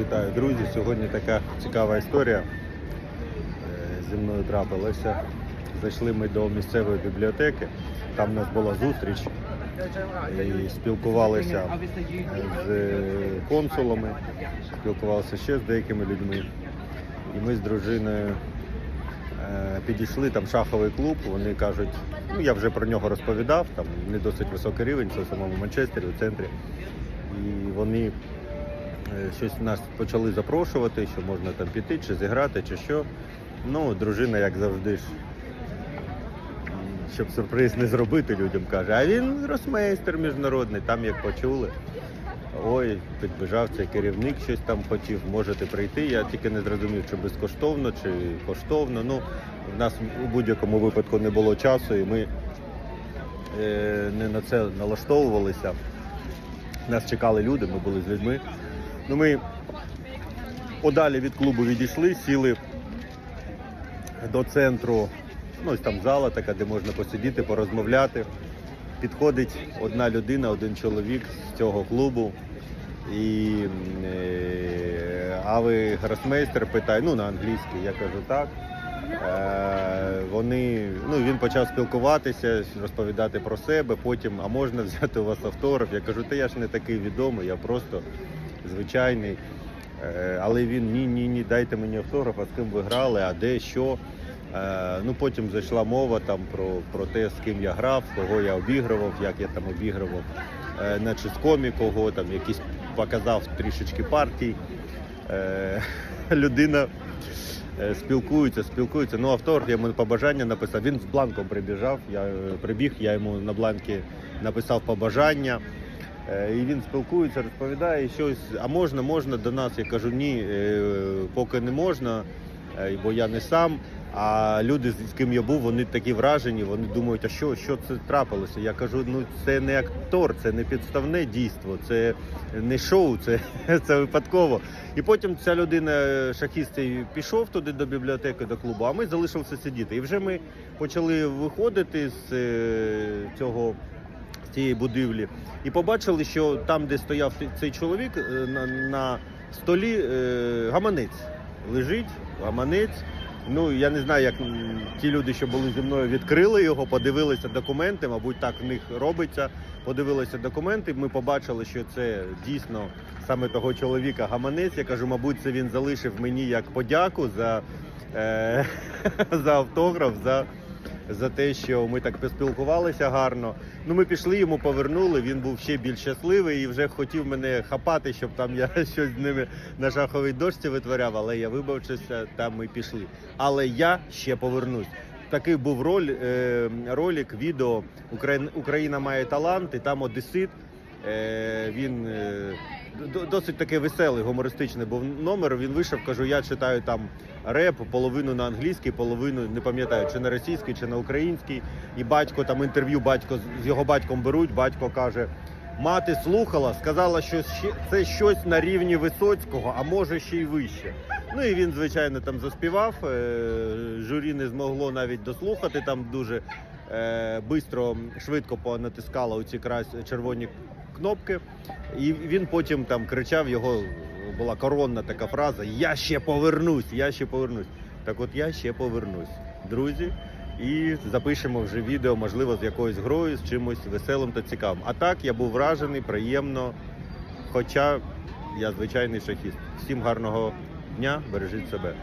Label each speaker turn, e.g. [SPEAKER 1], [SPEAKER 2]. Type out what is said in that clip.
[SPEAKER 1] Вітаю, друзі! Сьогодні така цікава історія е, зі мною трапилася. Зайшли ми до місцевої бібліотеки, там у нас була зустріч і спілкувалися з консулами, спілкувалися ще з деякими людьми. І ми з дружиною е, підійшли, там шаховий клуб, вони кажуть, ну я вже про нього розповідав, там не досить високий рівень, це в самому Манчестері, у центрі. І вони е, щось нас почали запрошувати, що можна там піти, чи зіграти, чи що. Ну, дружина, як завжди ж, щоб сюрприз не зробити людям, каже, а він росмейстер міжнародний, там як почули. Ой, підбіжав цей керівник, щось там хотів, можете прийти. Я тільки не зрозумів, чи безкоштовно, чи коштовно. Ну, в нас у будь-якому випадку не було часу, і ми е, не на це налаштовувалися. Нас чекали люди, ми були з людьми. Ну, ми подалі від клубу відійшли, сіли до центру, ну ось там зала така, де можна посидіти, порозмовляти. Підходить одна людина, один чоловік з цього клубу. І е, а ви гросмейстер питає, ну на англійській, я кажу так. Е, вони, ну він почав спілкуватися, розповідати про себе. Потім, а можна взяти у вас автограф? Я кажу, та я ж не такий відомий, я просто звичайний. Е, але він ні, ні, ні, дайте мені автограф, а з ким ви грали, а де що. Е, ну потім зайшла мова там про, про те, з ким я грав, кого я обігрував, як я там обігрував, е, на чискомі кого там якісь показав трішечки партій. Людина спілкується, спілкується. Ну, автограф я йому побажання написав. Він з бланком прибіжав. Я прибіг, я йому на бланкі написав побажання. Е, І він спілкується, розповідає щось. А можна, можна до нас. Я кажу, ні, е, поки не можна, е, бо я не сам. А люди, з ким я був, вони такі вражені, вони думають, а що, що це трапилося? Я кажу, ну це не актор, це не підставне дійство, це не шоу, це, це випадково. І потім ця людина, шахіст, пішов туди до бібліотеки, до клубу, а ми залишилися сидіти. І вже ми почали виходити з цього з цієї будівлі і побачили, що там, де стояв цей чоловік, е, на, на столі е, гаманець лежить, гаманець. Ну я не знаю, як ті люди, що були зі мною, відкрили його, подивилися документи, мабуть, так в них робиться. Подивилися документи. Ми побачили, що це дійсно саме того чоловіка гаманець. Я кажу, мабуть, це він залишив мені як подяку за, е, за автограф. за за те, що ми так поспілкувалися гарно. Ну, ми пішли, йому повернули. Він був ще більш щасливий і вже хотів мене хапати, щоб там я щось з ними на шаховій дошці витворяв, але я вибавчився, там ми пішли. Але я ще повернусь. Такий був роль, е, ролик, відео Україна, Україна має талант, і там Одесит. Е, він е, досить таки веселий, гумористичний був номер. Він вийшов, кажу, я читаю там реп, половину на англійській, половину не пам'ятаю, чи на російській, чи на українській. І батько там інтерв'ю, батько з- його батьком беруть. Батько каже: мати слухала, сказала, що це щось на рівні Висоцького, а може ще й вище. Ну і він, звичайно, там заспівав. е, Журі не змогло навіть дослухати. Там дуже бистро, швидко понатискало оці крас... червоні кнопки. І він потім там кричав, його була коронна така фраза: Я ще повернусь, я ще повернусь. Так от я ще повернусь, друзі. І запишемо вже відео, можливо, з якоюсь грою, з чимось веселим та цікавим. А так я був вражений, приємно. Хоча я звичайний шахіст. Всім гарного дня, бережіть себе.